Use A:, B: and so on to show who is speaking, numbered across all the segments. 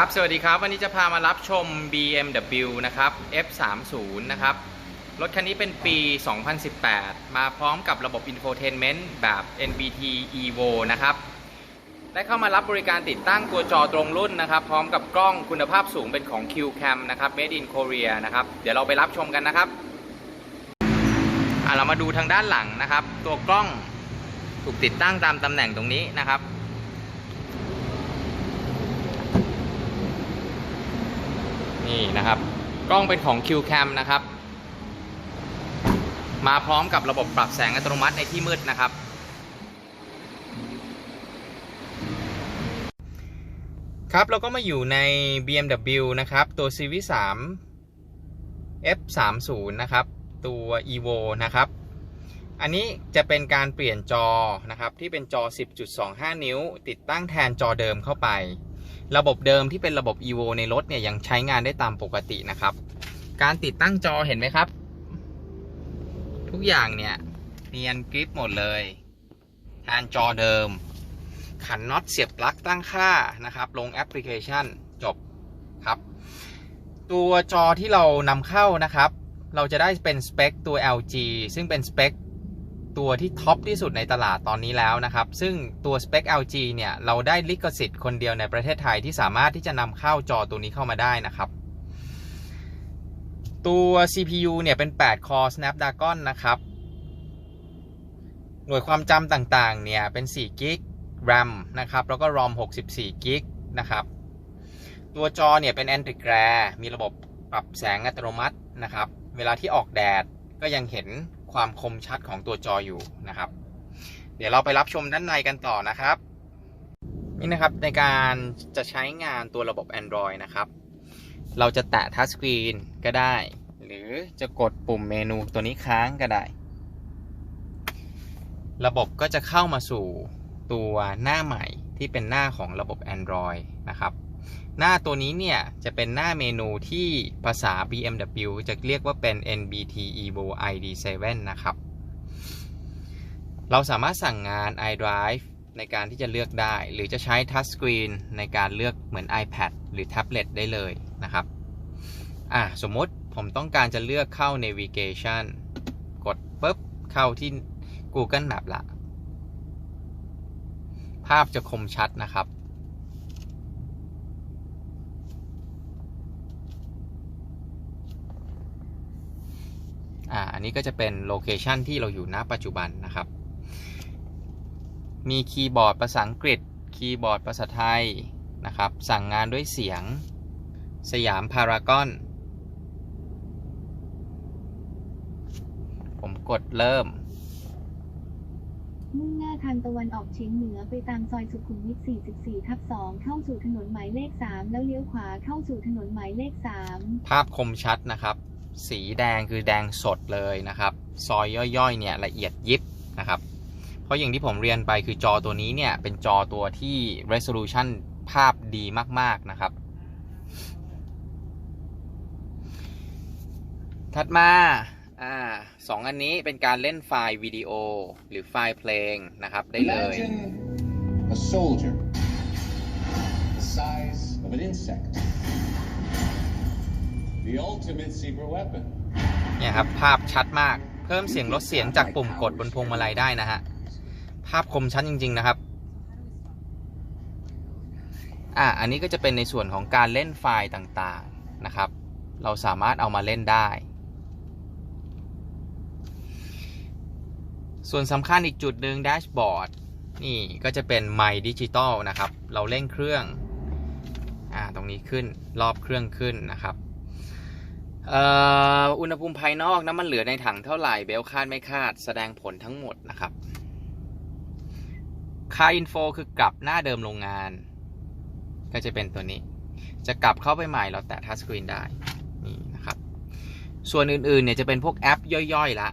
A: ครับ สวัสดีครับ วันนี้จะพามารับชม BMW นะครับ F30 นะครับ รถคันนี้เป็นปี 2018 มาพร้อมกับระบบ Infotainment แบบ NBT Evo นะครับ ได้เข้ามารับบริการติดตั้งตัวจอตรงรุ่นนะครับ พร้อมกับกล้องคุณภาพสูงเป็นของ QCam นะครับ Made in Korea นะครับ เดี๋ยวเราไปรับชมกันนะครับเรามาดูทางด้านหลังนะครับ ตัวกล้องถูกติดตั้งตามตำแหน่งตรงนี้นะครับ นี่นะครับ กล้องเป็นของ QCam นะครับ มาพร้อมกับระบบปรับแสงอัตโนมัติในที่มืดนะครับ ครับเราก็มาอยู่ใน BMW นะครับ ตัว Series 3 F30 นะครับ ตัว Evo นะครับ อันนี้จะเป็นการเปลี่ยนจอนะครับ ที่เป็นจอ 10.25 นิ้ว ติดตั้งแทนจอเดิมเข้าไป ระบบเดิมที่เป็นระบบ evo ในรถเนี่ยยังใช้งานได้ตามปกตินะครับ การติดตั้งจอเห็นไหมครับ ทุกอย่างเนี่ยเนียนกริปหมดเลยแทนจอเดิม ขันน็อตเสียบปลั๊กตั้งค่านะครับ ลงแอปพลิเคชันจบครับ ตัวจอที่เรานำเข้านะครับ เราจะได้เป็นสเปคตัว LG ซึ่งเป็นสเปค ตัวที่ท็อปที่สุดในตลาดตอนนี้แล้วนะครับ ซึ่งตัว Spec LG เนี่ย เราได้ลิขสิทธิ์คนเดียวในประเทศไทยที่สามารถที่จะนำเข้าจอตัวนี้เข้ามาได้นะครับ ตัว CPU เนี่ย เป็น8 core Snapdragon นะครับ หน่วยความจำต่างๆ เนี่ย เป็น4 g b RAM นะครับ แล้วก็ ROM 64 g b นะครับ ตัวจอเนี่ยเป็น Anti Glare มีระบบปรับแสงอัตโนมัตินะครับ เวลาที่ออกแดดก็ยังเห็น ความคมชัดของตัวจออยู่นะครับ เดี๋ยวเราไปรับชมด้านในกันต่อนะครับ นี่นะครับในการจะใช้งานตัวระบบ Android นะครับ เราจะแตะทัชสกรีนก็ได้ หรือจะกดปุ่มเมนูตัวนี้ค้างก็ได้ ระบบก็จะเข้ามาสู่ตัวหน้าใหม่ที่เป็นหน้าของระบบ Android นะครับ หน้าตัวนี้เนี่ย จะเป็นหน้าเมนูที่ภาษา BMW จะเรียกว่าเป็น NBT Evo ID7 นะครับ เราสามารถสั่งงาน iDrive ในการที่จะเลือกได้ หรือจะใช้ Touch Screen ในการเลือกเหมือน iPad หรือแท็บเล็ตได้เลยนะครับ อะสมมติผมต้องการจะเลือกเข้า Navigation กดปุ๊บ เข้าที่ Google Map ละ ภาพจะคมชัดนะครับ อ่า อั นนี้ก็จะเป็นโลเคชันที่เราอยู่ณปัจจุบันนะครับ มีคีย์บอร์ดภาษาอังกฤษ คีย์บอร์ดภาษาไทยนะครับ สั่งงานด้วยเสียง สยามพารากอน ผมกดเริ่ม
B: มุ่งหน้าทางตะวันออกเฉียงเหนือไปตามซอยสุขุมวิท 44 ทับ 2 เข้าสู่ถนนหมายเลข 3 แล้วเลี้ยวขวาเข้าสู่ถนนหมายเลข 3
A: ภาพคมชัดนะครับ สีแดงคือแดงสดเลยนะครับ ซอยย่อยๆเนี่ยละเอียดยิบนะครับ เพราะอย่างที่ผมเรียนไปคือจอตัวนี้เนี่ยเป็นจอตัวที่ resolution ภาพดีมากๆนะครับ ถัดมาอ่าสองอันนี้เป็นการเล่นไฟล์วิดีโอหรือไฟล์เพลงนะครับได้เลย
C: Imagine a soldier the size of an insect.
A: เนี่ยครับ ภาพชัดมาก เพิ่มเสียงลดเสียงจากปุ่มกดบนพวงมาลัยได้นะฮะ ภาพคมชัดจริง ๆ นะครับ อะอันนี้ก็จะเป็นในส่วนของการเล่นไฟล์ต่างๆนะครับ เราสามารถเอามาเล่นได้ ส่วนสำคัญอีกจุดหนึ่งแดชบอร์ดนี่ก็จะเป็นไมค์ดิจิตอลนะครับ เราเล่นเครื่อง อ่า ตรงนี้ขึ้น รอบเครื่องขึ้นนะครับ อุณหภูมิภายนอกน้ำมันเหลือในถังเท่าไหร่เบลคาดไม่คาด แสดงผลทั้งหมดนะครับ ค่าอินโฟคือกลับหน้าเดิมโรงงาน ก็จะเป็นตัวนี้ จะกลับเข้าไปใหม่เราแตะทัชสกรีนได้นี่นะครับ ส่วนอื่นๆเนี่ยจะเป็นพวกแอปย่อยๆละ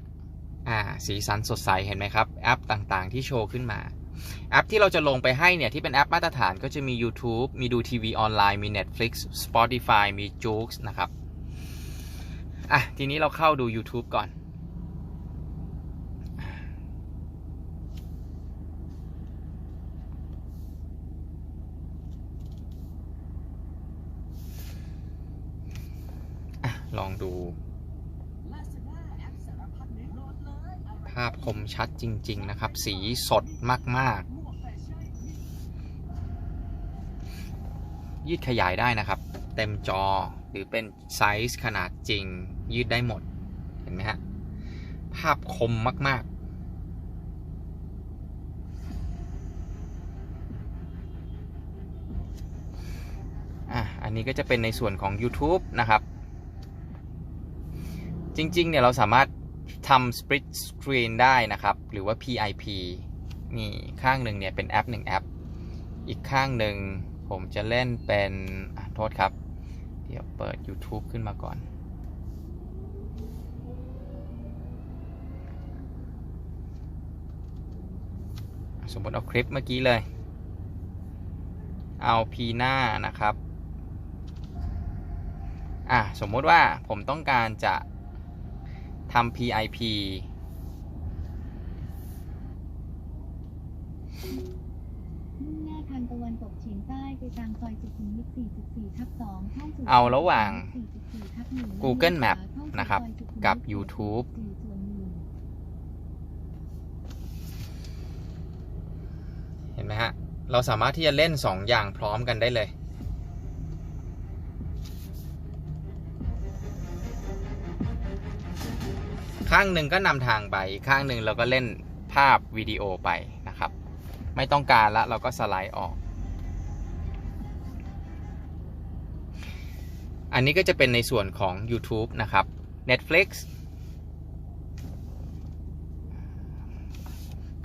A: อ่าสีสันสดใสเห็นไหมครับแอปต่างๆที่โชว์ขึ้นมา แอปที่เราจะลงไปให้เนี่ยที่เป็นแอปมาตรฐานก็จะมี YouTube มีดูทีวีออนไลน์มี Netflix Spotify มี j o o x นะครับ อะ ทีนี้เราเข้าดู YouTube ก่อนอลองดู ภาพคมชัดจริง ๆ นะครับ สีสดมาก ๆ ยืดขยายได้นะครับ เต็มจอ หรือเป็นไซส์ขนาดจริงยืดได้หมด เห็นไหมฮะ ภาพคมมาก ๆ อะ อันนี้ก็จะเป็นในส่วนของ YouTube นะครับ จริง ๆ เนี่ย เราสามารถทำ split screen ได้นะครับ หรือว่า PIP นี่ ข้างหนึ่งเนี่ย เป็นแอปหนึ่งแอป อีกข้างหนึ่งผมจะเล่นเป็นอะโทษครับ เดี๋ยวเปิด YouTube ขึ้นมาก่อน สมมติเอาคลิปเมื่อกี้เลย เอา P หน้านะครับ อะ สมมติว่าผมต้องการจะทำ PIP
B: มุ่งหน้าทาง ตะวันตกเฉียงใต้ไปตามซอยสุขุมวิท44ทับ2เข้าสู่
A: เอาระหว่าง
B: 44ทับ1
A: Google Map
B: เข้าสู่
A: นะครับ
B: ซอยสุขุมวิท
A: กับ YouTube
B: 44ส่วนหนึ่ง
A: เห็นไหมฮะ เราสามารถที่จะเล่น 2 อย่างพร้อมกันได้เลยข้างหนึ่งก็นำทางไป อีกข้างหนึ่งเราก็เล่นภาพวิดีโอไปนะครับ ไม่ต้องการละเราก็สไลด์ออก อันนี้ก็จะเป็นในส่วนของ YouTube นะครับ Netflix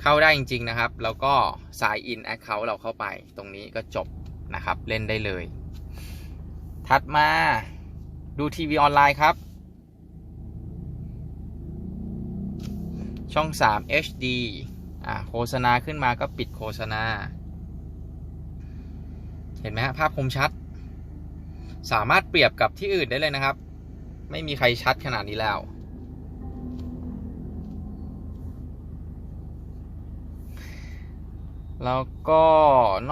A: เข้าได้จริง ๆ นะครับ แล้วก็ sign in account เราเข้าไป ตรงนี้ก็จบนะครับ เล่นได้เลย ถัดมาดูทีวีออนไลน์ครับ ช่อง 3 HD อ่าโฆษณาขึ้นมาก็ปิดโฆษณา เห็นไหมฮะภาพคมชัด สามารถเปรียบกับที่อื่นได้เลยนะครับ ไม่มีใครชัดขนาดนี้แล้ว แล้วก็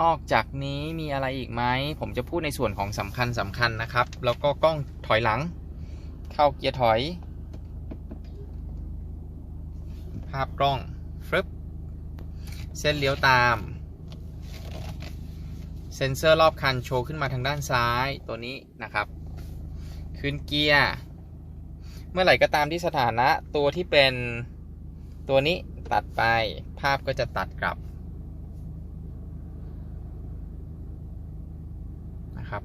A: นอกจากนี้มีอะไรอีกไหม ผมจะพูดในส่วนของสำคัญสำคัญนะครับ แล้วก็กล้องถอยหลัง เข้าเกียร์ถอย ภาพกล้องฟึบเส้นเลี้ยวตาม เซ็นเซอร์รอบคันโชว์ขึ้นมาทางด้านซ้ายตัวนี้นะครับ ขึ้นเกียร์เมื่อไหร่ก็ตามที่สถานะตัวที่เป็นตัวนี้ตัดไปภาพก็จะตัดกลับนะครับ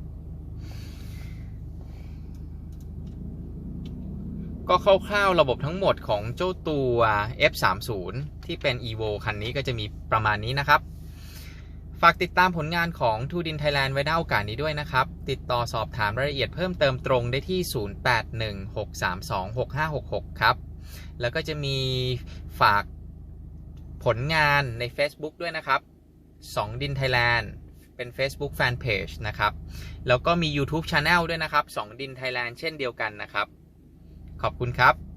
A: ก็คร่าวๆระบบทั้งหมดของเจ้าตัว F30 ที่เป็น Evo คันนี้ก็จะมีประมาณนี้นะครับ ฝากติดตามผลงานของทูดินไทยแลนด์ไว้ในโอกาสนี้ด้วยนะครับ ติดต่อสอบถามรายละเอียดเพิ่มเติมตรงได้ที่ 0816326566 ครับ แล้วก็จะมีฝากผลงานใน Facebook ด้วยนะครับ 2 ดินไทยแลนด์เป็น Facebook Fanpage นะครับ แล้วก็มี YouTube Channel ด้วยนะครับ 2 ดินไทยแลนด์เช่นเดียวกันนะครับ ขอบคุณครับ